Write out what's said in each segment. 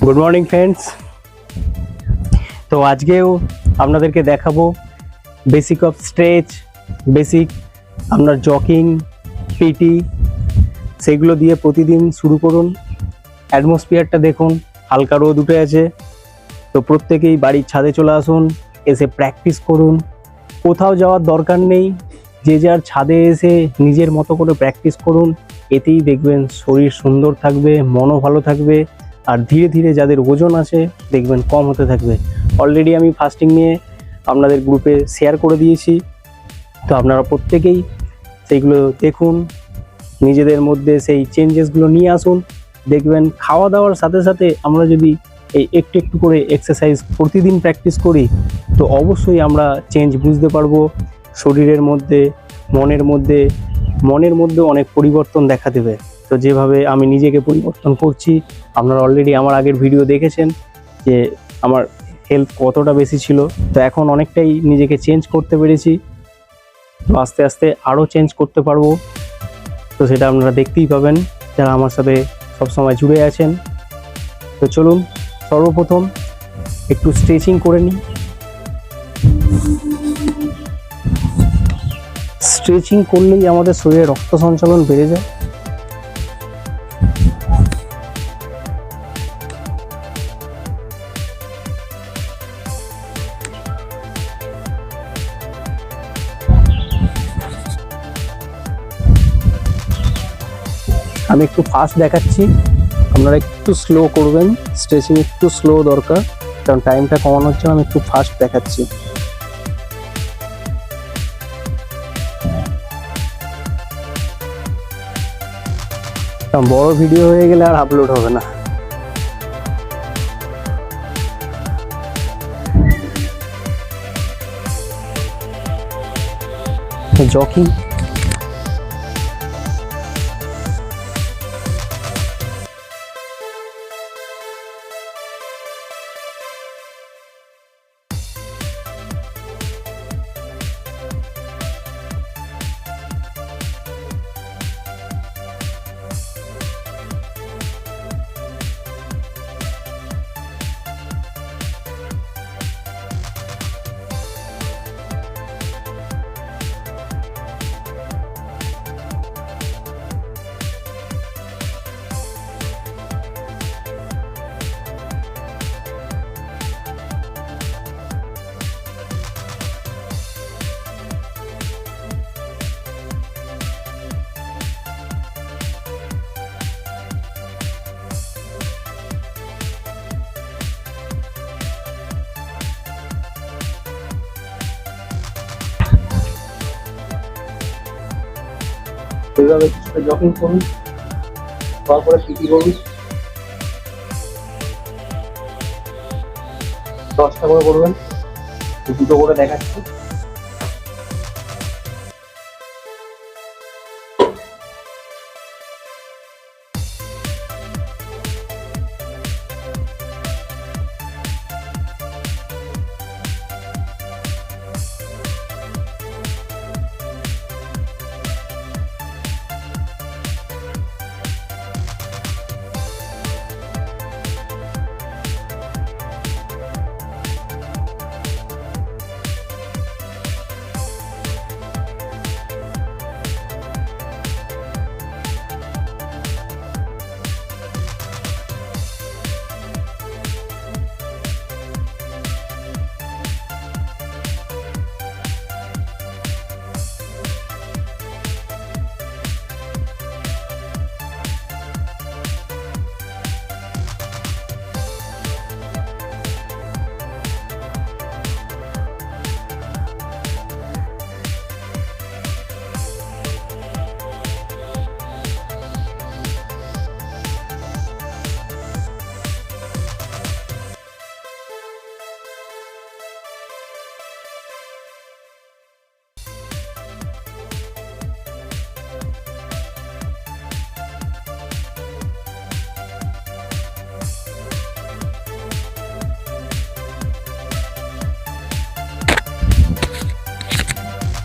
Good morning friends তো আজকেও আপনাদেরকে দেখাবো বেসিক অফ স্ট্রেচ বেসিক আপনার জকিং পিটি সেগুলো দিয়ে প্রতিদিন শুরু করুন। অ্যাটমসফিয়ারটা দেখুন, হালকা রোদ উঠে আছে। তো প্রত্যেকেই বাড়ির ছাদে চলে আসুন, এসে প্র্যাকটিস করুন। কোথাও যাওয়ার দরকার নেই, যে যার ছাদে এসে নিজের মতো করে প্র্যাকটিস করুন। এতেই দেখবেন শরীর সুন্দর থাকবে, মনও ভালো থাকবে। আর ধীরে ধীরে যাদের ওজন আছে দেখবেন কম হতে থাকবে। অলরেডি আমি ফাস্টিং নিয়ে আপনাদের গ্রুপে শেয়ার করে দিয়েছি। তো আপনারা প্রত্যেকেই সেইগুলো দেখুন, নিজেদের মধ্যে সেই চেঞ্জেসগুলো নিয়ে আসুন। দেখবেন খাওয়া দাওয়ার সাথে সাথে আমরা যদি এই একটু একটু করে এক্সারসাইজ প্রতিদিন প্র্যাকটিস করি, তো অবশ্যই আমরা চেঞ্জ বুঝতে পারব। শরীরের মধ্যে, মনের মধ্যে মনের মধ্যে অনেক পরিবর্তন দেখা দেবে। তো যেভাবে আমি নিজেকে পরিবর্তন করছি, আপনারা অলরেডি আমার আগের ভিডিও দেখেছেন যে আমার হেলথ কতটা বেশি ছিল। তো এখন অনেকটাই নিজেকে চেঞ্জ করতে পেরেছি। তো আস্তে আস্তে আরও চেঞ্জ করতে পারব। তো সেটা আপনারা দেখতেই পাবেন, যারা আমার সাথে সবসময় জুড়ে আছেন। তো চলুন, সর্বপ্রথম একটু স্ট্রেচিং করে নিই। স্ট্রেচিং করলেই আমাদের শরীরে রক্ত সঞ্চালন বেড়ে যায়। আমি একটু ফাস্ট দেখাচ্ছি। আপনারা একটু স্লো করবেন। স্ট্রেচিং একটু স্লো দরকার। কারণ টাইমটা কমানোর জন্য আমি একটু ফাস্ট দেখাচ্ছি। বড় ভিডিও হয়ে গেলে আর আপলোড হবে না। জকিং এইভাবে কিছুটা জকিং করুন। তারপরে পিটি করুন? দশটা করে করবেন। দুটো করে দেখাচ্ছি।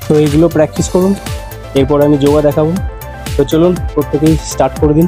তো এইগুলো প্র্যাকটিস করুন। এরপর আমি যোগা দেখাবো। তো চলুন প্রত্যেকেই স্টার্ট করে দিন।